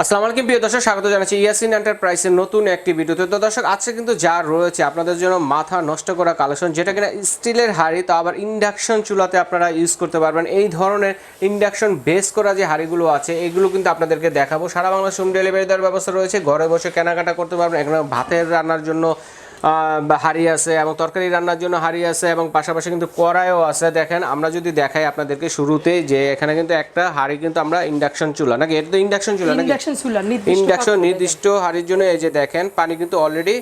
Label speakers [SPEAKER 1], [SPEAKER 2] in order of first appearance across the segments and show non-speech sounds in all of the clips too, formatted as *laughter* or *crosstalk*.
[SPEAKER 1] আসসালামু আলাইকুম, প্রিয় দর্শক, স্বাগত জানাচ্ছি ইয়াসিন এন্টারপ্রাইজের নতুন একটি ভিডিওতে। তো দর্শক, আজকে কিন্তু যা রয়েছে, আপনাদের জন্য মাথা নষ্ট করা কালেকশন, যেটা কিনা স্টিলের হাড়ি, তো আবার ইন্ডাকশন চুলাতে আপনারা ইউজ করতে পারবেন। এই ধরনের ইন্ডাকশন বেস করা যে হাড়িগুলো আছে, এগুলো কিন্তু আপনাদেরকে দেখাবো। সারা বাংলা হোম ডেলিভারি দেওয়ার ব্যবস্থা রয়েছে। ঘরে বসে কেনাকাটা করতে পারবেন। এখানে ভাতের রান্নার জন্য হাঁড়ি আছে এবং তরকারি রান্নার জন্য হাঁড়ি আছে এবং পাশাপাশি কিন্তু কড়াইও আছে। দেখেন আমরা যদি দেখাই আপনাদেরকে শুরুতেই যে এখানে কিন্তু একটা হাড়ি কিন্তু আমরা ইন্ডাকশন চুলা নাকি এটা তো ইন্ডাকশন চুলা নাকি?
[SPEAKER 2] ইন্ডাকশন নির্দিষ্ট
[SPEAKER 1] হাড়ির জন্য এই যে দেখেন পানি কিন্তু অলরেডি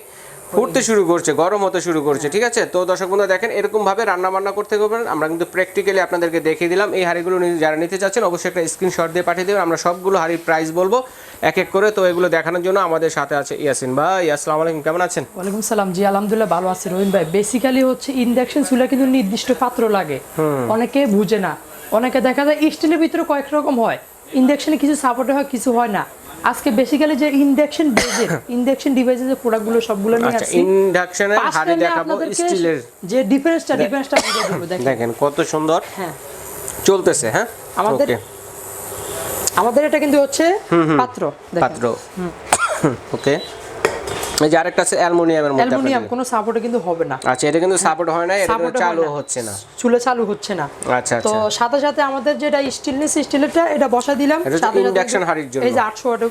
[SPEAKER 1] ফুটতে শুরু করছে গরম হতে শুরু করছে ঠিক আছে? তো দর্শক বন্ধু দেখেন এরকম ভাবে রান্না বান্না করতে পারেন আমরা কিন্তু প্র্যাকটিক্যালি আপনাদেরকে দেখিয়ে দিলাম এই হাড়িগুলো যারা নিতে চাচ্ছেন অবশ্যই একটা স্ক্রিনশট দিয়ে পাঠিয়ে দেবেন। আমরা সবগুলো হাড়ির প্রাইস বলব এক এক করে। তো এগুলো দেখানোর জন্য আমাদের সাথে আছে ইয়াসিন ভাই। আসসালামু আলাইকুম কেমন আছেন?
[SPEAKER 2] ওয়ালাইকুম সালাম। জি আলহামদুলিল্লাহ ভালো আছি রহিম ভাই। বেসিক্যালি হচ্ছে ইন্ডাকশন চুলা কিন্তু নির্দিষ্ট পাত্র লাগে। অনেকে বুঝে না। অনেকে দেখা যায় স্টিলের ভিতরে কয়েক রকম হয়। ইন্ডাকশনে কিছু সাপোর্ট হয় কিছু হয় না। আজকে বেসিক্যালি যে ইন্ডাকশন বেজের ইন্ডাকশন ডিভাইসের যে প্রোডাক্টগুলো সবগুলো নিয়ে
[SPEAKER 1] আচ্ছা
[SPEAKER 2] আসছি।
[SPEAKER 1] ইন্ডাকশনের হাড়ি দেখাবো স্টিলের।
[SPEAKER 2] যে ডিফারেন্সটা ডিফারেন্সটা বুঝিয়ে দেবো দেখেন।
[SPEAKER 1] দেখেন কত সুন্দর।
[SPEAKER 2] হ্যাঁ।
[SPEAKER 1] চলতেছে হ্যাঁ?
[SPEAKER 2] আমাদের আমাদের এটা কিন্তু হচ্ছে পাত্র
[SPEAKER 1] পাত্র। ওকে *coughs* এই যে আরেকটা আছে অ্যালুমিনিয়ামের মধ্যে।
[SPEAKER 2] অ্যালুমিনিয়াম কোনো সাপোর্টে কিন্তু হবে না।
[SPEAKER 1] আচ্ছা এটা কিন্তু সাপোর্ট হয় না এটা চালু হচ্ছে না।
[SPEAKER 2] চুলে চালু হচ্ছে না।
[SPEAKER 1] আচ্ছা
[SPEAKER 2] তো
[SPEAKER 1] আচ্ছা।
[SPEAKER 2] সাথে সাথে আমাদের যেটা স্টিলনেস স্টিলেরটা এটা বসা দিলাম। সাথে
[SPEAKER 1] ইন্ডাকশন
[SPEAKER 2] কিন্তু
[SPEAKER 1] জন্য।
[SPEAKER 2] এই যে 800 ওয়াট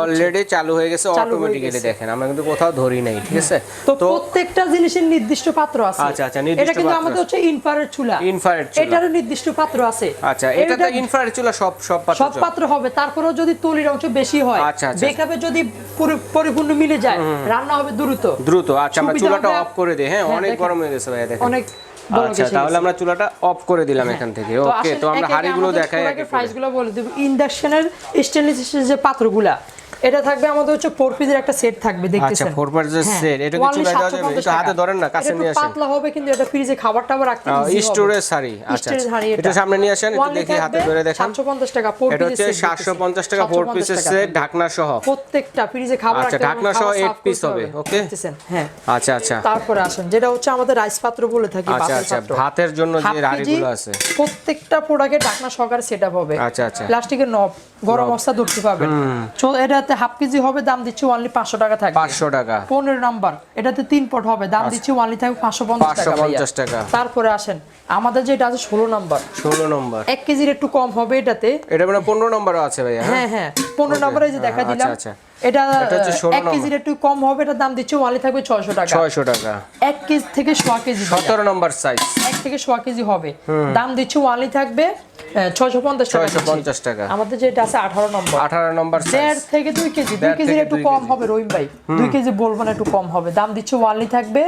[SPEAKER 1] অলরেডি চালু হয়ে গেছে অটোমেটিক্যালি দেখেন আমরা কিন্তু কোথাও ধরি নাই ঠিক আছে?
[SPEAKER 2] তো প্রত্যেকটা জিনিসের নির্দিষ্ট পাত্র আছে।
[SPEAKER 1] আচ্ছা, আচ্ছা, নির্দিষ্ট
[SPEAKER 2] এটা কিন্তু আমাদের হচ্ছে ইনফ্রারেড চুলা।
[SPEAKER 1] ইনফ্রারেড চুলা।
[SPEAKER 2] এটারও নির্দিষ্ট পাত্র আছে।
[SPEAKER 1] আচ্ছা এটা তো ইনফ্রারেড চুলা সব সব পাত্র
[SPEAKER 2] সব পাত্র হবে তারপরেও যদি তলির অংশ বেশি হয়
[SPEAKER 1] আচ্ছা, আচ্ছা।
[SPEAKER 2] বেকআপে যদি পরিপূর্ণ মিলে যায় রান্না হবে দ্রুত।
[SPEAKER 1] দ্রুত আচ্ছা আমরা চুলাটা অফ করে দিই। হ্যাঁ
[SPEAKER 2] হ্যাঁ,
[SPEAKER 1] অনেক গরম হয়ে গেছে ভাইয়া দেখেন।
[SPEAKER 2] অনেক
[SPEAKER 1] আচ্ছা তাহলে আমরা চুলাটা অফ করে দিলাম এখান থেকে। ওকে তো আমরা হাড়িগুলো দেখাই আগে ফ্রাইজগুলো।
[SPEAKER 2] প্রাইসগুলো বলে দেব। ইন্ডাকশনের স্টেনলেস স্টিলের যে পাত্রগুলা এটা থাকবে আমাদের হচ্ছে ফোর পিসের একটা সেট থাকবে দেখতেছেন।
[SPEAKER 1] আচ্ছা ফোর পার্সের
[SPEAKER 2] হ্যাঁ,
[SPEAKER 1] সেট এটা কি চুলায় দেওয়া যাবে?
[SPEAKER 2] 750
[SPEAKER 1] একটু হাতে ধরেন না কাছে নিয়ে আসেন।
[SPEAKER 2] পাতলা হবে কিন্তু এটা ফ্রিজে খাবার টাবার রাখতে হবে।
[SPEAKER 1] স্টোরেজ শাড়ি আচ্ছা
[SPEAKER 2] হাঁড়ি
[SPEAKER 1] একটু সামনে নিয়ে আসেন একটু দেখি হাতে ধরে দেখান।
[SPEAKER 2] 750 টাকা four
[SPEAKER 1] এটা হচ্ছে 750 টাকা ফোর পিসের সেট ঢাকনা সহ
[SPEAKER 2] প্রত্যেকটা ফ্রিজে খাবার
[SPEAKER 1] আচ্ছা,
[SPEAKER 2] রাখতে হবে,
[SPEAKER 1] ঢাকনা সহ
[SPEAKER 2] খাবার
[SPEAKER 1] eight
[SPEAKER 2] serve
[SPEAKER 1] piece
[SPEAKER 2] করতে
[SPEAKER 1] হবে, okay?
[SPEAKER 2] দেখতেছেন? হ্যাঁ।
[SPEAKER 1] আচ্ছা আচ্ছা।
[SPEAKER 2] তারপরে আসেন যেটা হচ্ছে আমাদের রাইস পাত্র বলে থাকি
[SPEAKER 1] আচ্ছা আচ্ছা। ভাতের জন্য যে
[SPEAKER 2] কেজি,
[SPEAKER 1] হাড়িগুলো আছে।
[SPEAKER 2] প্রত্যেকটা প্রোডাক্টে ঢাকনা সহকারে সেটআপ হবে।
[SPEAKER 1] আচ্ছা, আচ্ছা।
[SPEAKER 2] প্লাস্টিকের নব গরম অবস্থা ধরতে পারবেন। তো এটাতে হাফ কেজি হবে দাম দিচ্ছি অনলি পাঁচশো টাকা থাকবে।
[SPEAKER 1] পাঁচশো টাকা।
[SPEAKER 2] পনেরো নাম্বার এটাতে তিন পট হবে দাম দিচ্ছি অনলি থাকবে পাঁচশো পঞ্চাশ টাকা।
[SPEAKER 1] 550 টাকা।
[SPEAKER 2] তারপরে আসেন আমাদের যেটা আছে ষোলো নাম্বার।
[SPEAKER 1] ষোলো নম্বর।
[SPEAKER 2] এক কেজির একটু কম হবে এটাতে।
[SPEAKER 1] এটা মানে পনেরো নম্বরও আছে ভাইয়া হ্যাঁ?
[SPEAKER 2] হ্যাঁ হ্যাঁ পনেরো নাম্বারে যে দেখা
[SPEAKER 1] আচ্ছা,
[SPEAKER 2] দিলাম।
[SPEAKER 1] আচ্ছা।
[SPEAKER 2] এটা
[SPEAKER 1] এটা হচ্ছে 16
[SPEAKER 2] এক কেজির একটু কম হবে এটার দাম দিচ্ছি ওয়ানলি থাকবে ছয়শো টাকা।
[SPEAKER 1] ছয়শো টাকা।
[SPEAKER 2] এক কেজি থেকে সোয়া কেজি
[SPEAKER 1] সতেরো নম্বর সাইজ
[SPEAKER 2] এক থেকে সোয়া কেজি হবে। দাম দিচ্ছে ওয়ানলি থাকবে ছয়শো পঞ্চাশ
[SPEAKER 1] ছয়শো পঞ্চাশ টাকা।
[SPEAKER 2] আমাদের যেটা আছে আঠারো নম্বর।
[SPEAKER 1] আঠারো নম্বর
[SPEAKER 2] দেড় থেকে দুই কেজি। দুই কেজির একটু কম হবে রহিম ভাই। দুই কেজি বলব না একটু কম হবে। দাম দিচ্ছে ওয়ানলি থাকবে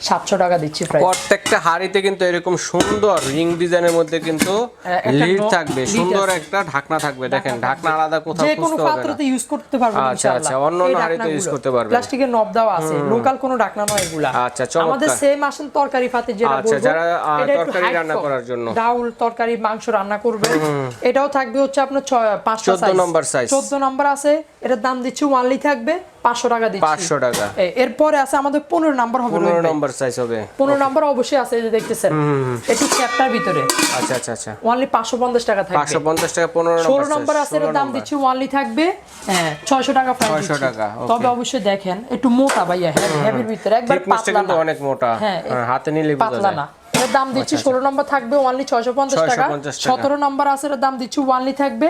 [SPEAKER 2] সাতশো টাকা দিচ্ছি
[SPEAKER 1] প্রত্যেকটা হাড়িতে কিন্তু এরকম সুন্দর রিং ডিজাইনের মধ্যে কিন্তু লিড থাকবে। সুন্দর একটা ঢাকনা থাকবে। দেখেন ঢাকনা আলাদা কোথাও
[SPEAKER 2] কোনো
[SPEAKER 1] খুঁজতে হবে না।
[SPEAKER 2] পাত্রতে ইউজ করতে পারবেন
[SPEAKER 1] আচ্ছা, আচ্ছা, অন্য অন্য হাঁড়িতে use করতে পারবেন।
[SPEAKER 2] প্লাস্টিকের নব দেওয়া আছে। লোকাল কোনো ঢাকনা নয় এগুলা।
[SPEAKER 1] আচ্ছা, চমৎকার।
[SPEAKER 2] আমাদের সেম আসেন তরকারি পাতে যেটা
[SPEAKER 1] আচ্ছা, যারা, আহ,
[SPEAKER 2] এটা একটু
[SPEAKER 1] তরকারি রান্না করার জন্য।
[SPEAKER 2] ডাউল তরকারি মাংস রান্না করবেন। এটাও থাকবে হচ্ছে আপনার ছয়- পাঁচটা
[SPEAKER 1] 14 নম্বর size।
[SPEAKER 2] চোদ্দ নম্বর আছে। এটার দাম দিচ্ছি ওয়ানলি থাকবে। পাঁচশো টাকা দিচ্ছি।
[SPEAKER 1] 500 টাকা।
[SPEAKER 2] এরপরে আছে আমাদের পনেরো নাম্বার হবে
[SPEAKER 1] পনেরো
[SPEAKER 2] রহিম ভাই।
[SPEAKER 1] নম্বর সাইজ হবে।
[SPEAKER 2] পনেরো নম্বর অবশ্যই আছে যে দেখতেছেন। একটু চ্যাপ্টার ভিতরে।
[SPEAKER 1] আচ্ছা আচ্ছা আচ্ছা।
[SPEAKER 2] পাঁচশো পঞ্চাশ টাকা থাকবে।
[SPEAKER 1] পাঁচশো পঞ্চাশ টাকা পনেরো
[SPEAKER 2] ষোলো
[SPEAKER 1] নম্বর
[SPEAKER 2] নম্বর আছে এটার দাম দিচ্ছি ওয়ানলি থাকবে হ্যাঁ ছয়শো টাকা প্রাইস
[SPEAKER 1] 600 টাকা,
[SPEAKER 2] তবে অবশ্যই দেখেন একটু মোটা ভাইয়া হেভির ভিতরে একবার পাতলা
[SPEAKER 1] কিন্তু অনেক মোটা।
[SPEAKER 2] হ্যাঁ,
[SPEAKER 1] হ্যাঁ, হাতে নিলে বোঝা
[SPEAKER 2] পাতলা না। এটার দাম দিচ্ছি ষোলো নম্বর থাকবে ছয়শো পঞ্চাশ টাকা। সতেরো নম্বর আছে এটার দাম দিচ্ছি থাকবে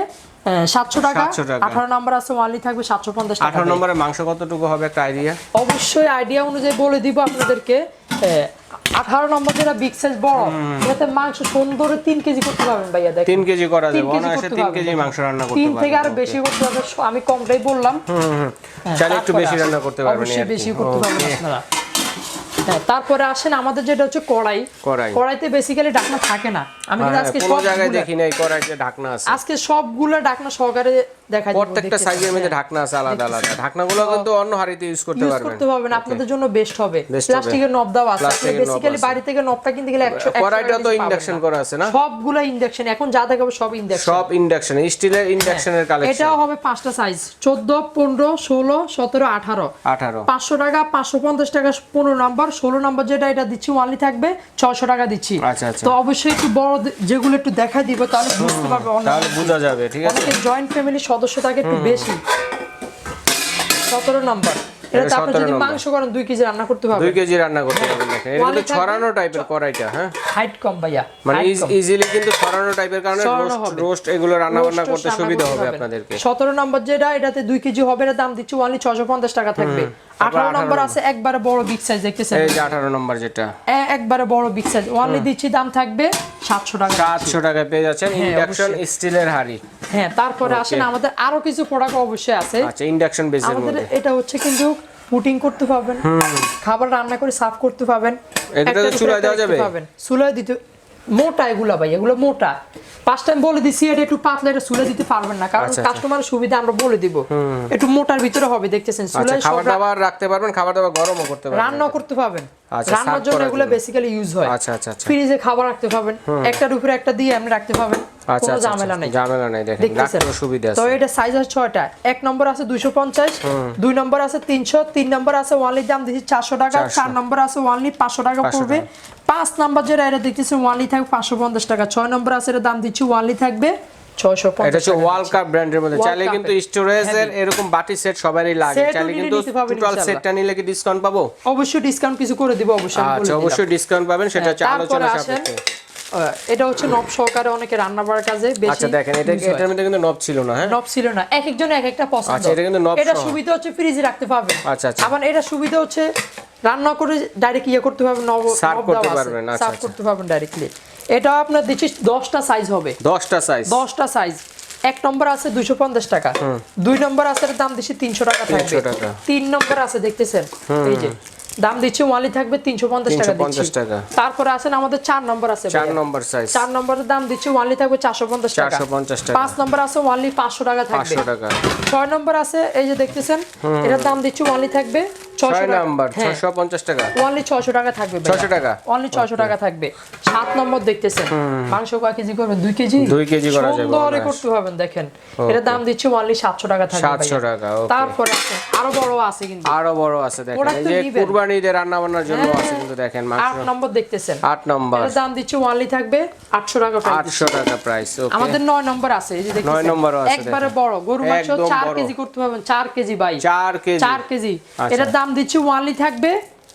[SPEAKER 2] সাতশো টাকা। আঠারো নম্বর আছে ওয়ানলি থাকবে সাতশো পঞ্চাশ
[SPEAKER 1] আঠারো নম্বরে মাংস কতটুকু হবে একটা আইডিয়া
[SPEAKER 2] অবশ্যই আইডিয়া অনুযায়ী বলে দিব আপনাদেরকে। আঠারো নম্বর যেটা বিগ সাইজ বড় এটাতে মাংস সুন্দর তিন কেজি করতে পারবেন ভাইয়া দেখেন।
[SPEAKER 1] তিন কেজি করা যাবে অনায়াসে তিন কেজি মাংস রান্না করতে
[SPEAKER 2] তিন থেকে
[SPEAKER 1] আরও
[SPEAKER 2] বেশি করতে হবে আমি কমটাই বললাম। হ্যাঁ,
[SPEAKER 1] চাইলে একটু বেশি রান্না করতে পারবেন
[SPEAKER 2] অবশ্যই বেশি করতে পারবেন আপনারা। তারপরে আসেন আমাদের যেটা হচ্ছে কড়াই।
[SPEAKER 1] কড়াই।
[SPEAKER 2] কড়াইতে বেসিক্যালি ঢাকনা থাকে না। আমি কিন্তু
[SPEAKER 1] হ্যাঁ,
[SPEAKER 2] আজকে
[SPEAKER 1] সব জায়গায়
[SPEAKER 2] দেখি
[SPEAKER 1] দেখি নাই কড়াইতে ঢাকনা আছে।
[SPEAKER 2] আজকে সবগুলো ঢাকনা সহকারে দেখা
[SPEAKER 1] প্রত্যেকটা সাইজের মধ্যে ঢাকনা আছে আলাদা আলাদা। ঢাকনাগুলো কিন্তু অন্য হাড়িতে ইউজ করতে
[SPEAKER 2] ইউজ
[SPEAKER 1] পারবেন।
[SPEAKER 2] করতে পারবেন আপনাদের জন্য বেস্ট হবে। প্লাস্টিকের নব দাও আছে। বেসিক্যালি বাড়ি থেকে নবটা কিনতে গেলে 100 100
[SPEAKER 1] কড়াইটা তো ইন্ডাকশন করা আছে না?
[SPEAKER 2] সবগুলো ইন্ডাকশন এখন যা দেখাবো সব ইন্ডাকশন
[SPEAKER 1] সব ইন্ডাকশন স্টিলের ইন্ডাকশনের কালেকশন
[SPEAKER 2] এটাও হবে পাঁচটা সাইজ চোদ্দ পনেরো ষোলো সতেরো আঠারো।
[SPEAKER 1] আঠারো।
[SPEAKER 2] পাঁচশো টাকা পাঁচশো পঞ্চাশ টাকা পনেরো নাম্বার। ষোলো নাম্বার যেটা এটা দিচ্ছি ওয়ানলি থাকবে ছশো টাকা দিচ্ছি।
[SPEAKER 1] আচ্ছা, আচ্ছা।
[SPEAKER 2] তো অবশ্যই একটু বড় যেগুলো একটু দেখা দিব তাহলে বুঝতে পারবে
[SPEAKER 1] তাহলে বোঝা যাবে ঠিক আছে?
[SPEAKER 2] জয়েন্ট ফ্যামিলি সদস্য থাকে একটু বেশি। সতেরো নম্বর। এটা আপনি যদি মাংস করেন দুই কেজি রান্না করতে হবে।
[SPEAKER 1] দুই কেজি রান্না করতে পারবেন দেখেন এটা ছড়ানো টাইপের কড়াইটা হ্যাঁ?
[SPEAKER 2] হাইট কম ভাইয়া
[SPEAKER 1] মানে ইজিলি কিন্তু ছড়ানো টাইপের কারণে রোস্ট রোস্ট এগুলো রান্না বান্না করতে সুবিধা হবে আপনাদেরকে।
[SPEAKER 2] সতেরো নম্বর যেটা এটাতে দুই কেজি হবে এটার দাম দিচ্ছি ছশো পঞ্চাশ টাকা থাকবে।
[SPEAKER 1] 18
[SPEAKER 2] নম্বর আছে একবারে বড় বিগ সাইজ দেখতেছেন?
[SPEAKER 1] এই যে আঠারো নম্বর যেটা।
[SPEAKER 2] একবারে বড় বিগ সাইজ ওয়ানলি দিচ্ছি দাম থাকবে সাতশো টাকা।
[SPEAKER 1] সাতশো টাকায় পেয়ে যাচ্ছেন। ইন্ডাকশন স্টিলের হাড়ি।
[SPEAKER 2] হ্যাঁ তারপরে আসেন আমাদের আরও কিছু প্রোডাক্ট অবশ্যই আছে।
[SPEAKER 1] আচ্ছা ইন্ডাকশন বেসের
[SPEAKER 2] আমাদের
[SPEAKER 1] মধ্যে।
[SPEAKER 2] এটা হচ্ছে কিন্তু পুটিং করতে পারবেন খাবার রান্না করে সার্ভ করতে পারবেন উপরে
[SPEAKER 1] চুলায় দেওয়া যাবে?
[SPEAKER 2] চুলায় দিতে মোটা এগুলা ভাই এগুলো মোটা। পাঁচ টাইম বলে দিছি এটা একটু পাতলা এটা চুলে দিতে পারবেন না কারণ
[SPEAKER 1] আচ্ছা, আচ্ছা।
[SPEAKER 2] কাস্টমারের সুবিধা আমরা বলে দিব। একটু মোটার ভিতরে হবে দেখতেছেন
[SPEAKER 1] আচ্ছা
[SPEAKER 2] চুলায়
[SPEAKER 1] খাবার দাবার রাখতে পারবেন খাবার দাবার গরমও করতে পারবেন।
[SPEAKER 2] রান্না করতে পারবেন।
[SPEAKER 1] আচ্ছা,
[SPEAKER 2] রান্নার জন্য এগুলো। বেসিক্যালি ইউজ হয়।
[SPEAKER 1] আচ্ছা আচ্ছা আচ্ছা।
[SPEAKER 2] ফ্রিজে খাবার রাখতে পারবেন একটার উপরে একটা দিয়ে আপনি রাখতে পারবেন।
[SPEAKER 1] আচ্ছা
[SPEAKER 2] কোনো
[SPEAKER 1] আচ্ছা,
[SPEAKER 2] ঝামেলা
[SPEAKER 1] আচ্ছা,
[SPEAKER 2] নেই।
[SPEAKER 1] ঝামেলা নাই দেখেন সুবিধা
[SPEAKER 2] তো এটা সাইজ আছে এক নম্বর আছে দুইশো পঞ্চাশ দুই নম্বর আছে তিনশো তিন নম্বর আছে ওয়ানলি দাম টাকা চার নম্বর আছে ওয়ানলি পাঁচশো টাকা পড়বে। পাঁচ নম্বর যেটা এটা দেখতেছি ওয়ানলি থাকবে পাঁচশো পঞ্চাশ টাকা। ছয় নম্বর আছে এটা দাম দিচ্ছি ওয়ানলি থাকবে
[SPEAKER 1] এটা হচ্ছে ওয়াল কাপ ব্র্যান্ডের মধ্যে। চাইলে কিন্তু স্টোরেজের এরকম বাটি সেট সবারই লাগে। চাইলে কিন্তু টোটাল সেটটা নিলে কি ডিসকাউন্ট পাবো?
[SPEAKER 2] অবশ্যই ডিসকাউন্ট কিছু করে দিব অবশ্যই
[SPEAKER 1] আচ্ছা অবশ্যই ডিসকাউন্ট পাবেন সেটা হচ্ছে
[SPEAKER 2] হ্যাঁ,
[SPEAKER 1] আলোচনা সাপেক্ষে।
[SPEAKER 2] এটা হচ্ছে নব সহকারে অনেকে রান্না বাড়ার কাজে বেশি
[SPEAKER 1] আচ্ছা দেখেন এটা এটার মধ্যে কিন্তু নব ছিল না হ্যাঁ?
[SPEAKER 2] নব ছিল না এক একজন এক একটা পছন্দ।
[SPEAKER 1] আচ্ছা, এটা কিন্তু নব
[SPEAKER 2] এটা সুবিধা হচ্ছে ফ্রিজে রাখতে পারবেন।
[SPEAKER 1] আচ্ছা, আচ্ছা।
[SPEAKER 2] আবার এটা সুবিধা হচ্ছে রান্না করে ডাইরেক্ট ইয়ে করতে পারবেন নব নব
[SPEAKER 1] করতে। পারবেন, আচ্ছা,
[SPEAKER 2] Serve
[SPEAKER 1] আচ্ছা।
[SPEAKER 2] করতে পারবেন ডাইরেক্টলি এটা আপনার দিচ্ছি দশটা সাইজ হবে।
[SPEAKER 1] দশটা সাইজ
[SPEAKER 2] দশটা সাইজ এক নম্বর আছে দুইশো পঞ্চাশ টাকা। দুই নম্বর আছে দাম দিচ্ছি তিনশো টাকা থাকবে।
[SPEAKER 1] 300 টাকা।
[SPEAKER 2] তিন নম্বর আছে দেখতেছেন? এই যে দাম দিচ্ছি ওয়ালি থাকবে তিনশো পঞ্চাশ টাকা পঞ্চাশ
[SPEAKER 1] টাকা।
[SPEAKER 2] তারপরে আছেন আমাদের চার নম্বর আছে
[SPEAKER 1] চার নম্বর সাইজ
[SPEAKER 2] চার নম্বরের দাম দিচ্ছি ওয়ালি থাকবে চারশো পঞ্চাশ টাকা।
[SPEAKER 1] 450 টাকা।
[SPEAKER 2] পাঁচ নম্বর আছে ওয়ালি পাঁচশো টাকা থাকবে।
[SPEAKER 1] পাঁচশো টাকা।
[SPEAKER 2] ছয় নম্বর আছে এই যে দেখতেছেন এটার দাম দিচ্ছি ওয়ালি থাকবে
[SPEAKER 1] ছয় নাম্বার
[SPEAKER 2] হ্যাঁ।
[SPEAKER 1] পঞ্চাশ টাকা।
[SPEAKER 2] ওয়ানলি ছয়শো টাকা থাকবে
[SPEAKER 1] 600 টাকা?
[SPEAKER 2] ওয়ানলি ছয়শো টাকা থাকবে। সাত নম্বর দেখতেছেন। মাংস কয় কেজি করবেন? দুই কেজি?
[SPEAKER 1] দুই কেজি করা যাবে,
[SPEAKER 2] সুন্দর করতে পারবেন দেখেন। এটার দাম দিচ্ছি ওয়ানলি সাতশো টাকা থাকবে
[SPEAKER 1] 700 টাকা,
[SPEAKER 2] তারপরে আরও বড় আছে কিন্তু।
[SPEAKER 1] আরও বড় আছে দেখেন। এই যে কুরবানি ঈদের রান্না বান্নার জন্য
[SPEAKER 2] হ্যাঁ।
[SPEAKER 1] আছে কিন্তু দেখেন
[SPEAKER 2] আট নম্বর দেখতেছেন।
[SPEAKER 1] আট নম্বর।
[SPEAKER 2] এটার দাম দিচ্ছি ওয়ানলি থাকবে আটশো টাকা
[SPEAKER 1] আটশো টাকা প্রাইস
[SPEAKER 2] আমাদের নয় নম্বর আছে এই যে দেখতেছেন।
[SPEAKER 1] নয় নম্বরও আছে
[SPEAKER 2] একবারে বড় গরু মাংস চার কেজি করতে পারবেন চার কেজি বাই
[SPEAKER 1] চার কেজি।
[SPEAKER 2] চার কেজি।
[SPEAKER 1] আচ্ছা।
[SPEAKER 2] এটার দাম দিচ্ছি ওয়ানলি থাকবে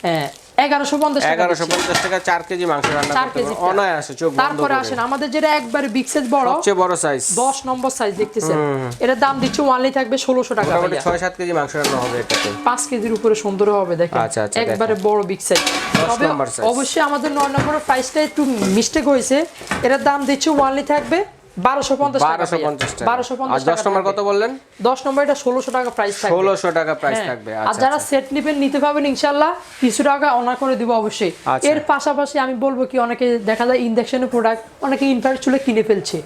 [SPEAKER 2] হ্যাঁ এগারোশো পঞ্চাশ
[SPEAKER 1] এগারোশো পঞ্চাশ টাকা চার কেজি মাংস রান্না করতে অনায়াসে চোখ
[SPEAKER 2] তারপরে আসেন আমাদের যেটা একবারে বিগ সাইজ বড়
[SPEAKER 1] সবচেয়ে বড় সাইজ
[SPEAKER 2] দশ নম্বর সাইজ দেখতেছেন? এটার দাম দিচ্ছি ওয়ানলি থাকবে ষোলোশো টাকা।
[SPEAKER 1] ছয় সাত কেজি মাংস রান্না হবে এটাতে।
[SPEAKER 2] পাঁচ কেজির উপরে সুন্দর হবে দেখেন।
[SPEAKER 1] আচ্ছা, আচ্ছা,
[SPEAKER 2] একবারে বড় বিগ সাইজ তবে অবশ্যই আমাদের নয় নম্বরের প্রাইসটা একটু মিস্টেক হয়েছে। এটার দাম দিচ্ছি ওয়ানলি থাকবে বারোশো পঞ্চাশ
[SPEAKER 1] বারোশো পঞ্চাশ
[SPEAKER 2] বারোশো পঞ্চাশ
[SPEAKER 1] দশ নম্বর কত বললেন?
[SPEAKER 2] দশ নম্বর এটা ষোলোশো টাকা প্রাইস থাকবে।
[SPEAKER 1] ষোলোশো টাকা প্রাইস
[SPEAKER 2] হ্যাঁ।
[SPEAKER 1] থাকবে।
[SPEAKER 2] আর
[SPEAKER 1] আচ্ছা
[SPEAKER 2] যারা সেট নিবেন নিতে পারবেন ইনশাল্লাহ কিছু টাকা অনার করে দিব অবশ্যই।
[SPEAKER 1] আচ্ছা।
[SPEAKER 2] এর পাশাপাশি আমি বলব কি অনেকে দেখা যায় ইন্ডাকশনের প্রোডাক্ট অনেকে ইনফ্রারেড চুলে কিনে ফেলছে।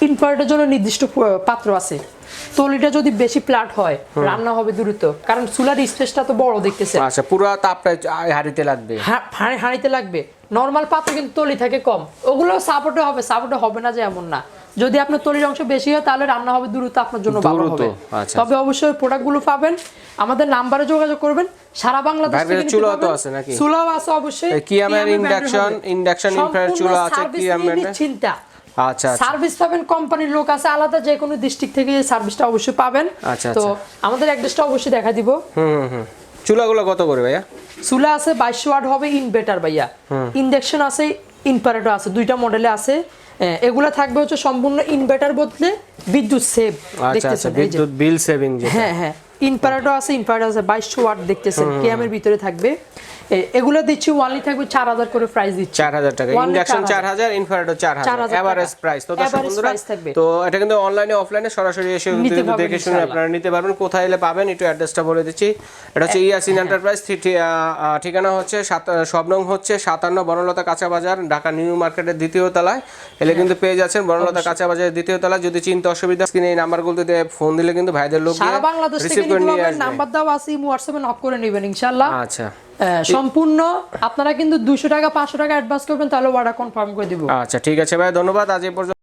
[SPEAKER 2] ইনফ্রারেডের জন্য নির্দিষ্ট পাত্র আছে। তলিটা যদি বেশি প্লাট হয় রান্না হবে দ্রুত। কারণ চুলার স্পেসটা তো বড় দেখতেছে।
[SPEAKER 1] আচ্ছা পুরো তাপটা হারিতে লাগবে।
[SPEAKER 2] হা- হাঁড়ি হাঁড়িতে লাগবে। নর্মাল পাত্র কিন্তু তলি থাকে কম। ওগুলো সাপোর্টে হবে সাপোর্টে হবে না যে এমন না। যদি আপনার তলির অংশ বেশি হয় তাহলে রান্না হবে দ্রুত আপনার জন্য ভালো হবে।
[SPEAKER 1] আচ্ছা।
[SPEAKER 2] তবে অবশ্যই প্রোডাক্টগুলো পাবেন। আমাদের নাম্বারে যোগাযোগ করবেন। সারা বাংলাদেশ থেকে
[SPEAKER 1] চুলাও তো আছে নাকি?
[SPEAKER 2] চুলাও আছে অবশ্যই। এর হবে।
[SPEAKER 1] induction infrared
[SPEAKER 2] সম্পূর্ণ
[SPEAKER 1] চুলা আছে কিয়ামের
[SPEAKER 2] নিয়ে চিন্তা
[SPEAKER 1] আচ্ছা আচ্ছা।
[SPEAKER 2] সার্ভিস পাবেন কোম্পানির লোক আছে আলাদা যে কোনো ডিস্ট্রিক্ট থেকে সার্ভিসটা অবশ্যই পাবেন।
[SPEAKER 1] আচ্ছা,
[SPEAKER 2] তো
[SPEAKER 1] আচ্ছা।
[SPEAKER 2] আমাদের অ্যাড্রেসটা অবশ্যই দেখা দিব।
[SPEAKER 1] হুম হুম চুলাগুলো কত করে ভাইয়া?
[SPEAKER 2] চুলা আছে বাইশশো ওয়াট হবে ইনভেটার ভাইয়া। ইন্ডাকশন আছে ইনপারেটর আছে দুইটা মডেলে আছে। এগুলা থাকবে হচ্ছে সম্পূর্ণ ইনভার্টার বদলে বিদ্যুৎ সেভ
[SPEAKER 1] আচ্ছা আচ্ছা
[SPEAKER 2] দেখতেছেন
[SPEAKER 1] বিদ্যুৎ বিল সেভিং যেটা।
[SPEAKER 2] হ্যাঁ হ্যাঁ ইনভার্টার আছে ইনভার্টার আছে বাইশশো ওয়াট দেখতেছেন কেএমের ভিতরে থাকবে। এগুলো দিচ্ছি ওয়ানলি থাকবে চার হাজার করে প্রাইস দিচ্ছি।
[SPEAKER 1] চার হাজার টাকা। ইন্ডাকশন
[SPEAKER 2] 4,000
[SPEAKER 1] চার হাজার। ইনফ্রারেডও চার হাজার।
[SPEAKER 2] 4,000
[SPEAKER 1] এভারেজ প্রাইস তো দর্শক বন্ধুরা তো এটা কিন্তু অনলাইনে অফলাইনে সরাসরি এসে দেখে শুনে আপনারা নিতে পারবেন। কোথায় এলে পাবেন একটু অ্যাড্রেসটা বলে দিচ্ছি। এটা হচ্ছে ইয়াসিন এন্টারপ্রাইজ ঠিকানা হচ্ছে সাত- শবনং হচ্ছে সাতান্ন বনলতা কাঁচা বাজার ঢাকা নিউ মার্কেটের দ্বিতীয় তলায়। এলে কিন্তু পেয়ে যাচ্ছেন বনলতা কাঁচা বাজারের দ্বিতীয় তলায়। যদি চিন্তা অসুবিধা স্ক্রিনে এই নাম্বারগুলোতে ফোন দিলে কিন্তু ভাইদের লোক
[SPEAKER 2] সারা বাংলাদেশ থেকে
[SPEAKER 1] রিসিভ করে
[SPEAKER 2] নিতে
[SPEAKER 1] নিয়ে আসবে।
[SPEAKER 2] নাম্বার আছে ইমো হোয়াটসঅ্যাপে নক করে নেবেন ইনশাল্লাহ
[SPEAKER 1] আচ্ছা।
[SPEAKER 2] সম্পূর্ণ আপনারা কিন্তু দুশো টাকা পাঁচশো টাকা অ্যাডভান্স করবেন তাহলে অর্ডার কনফার্ম করে দিব।
[SPEAKER 1] আচ্ছা ঠিক আছে ভাই ধন্যবাদ। আজ এই পর্যন্ত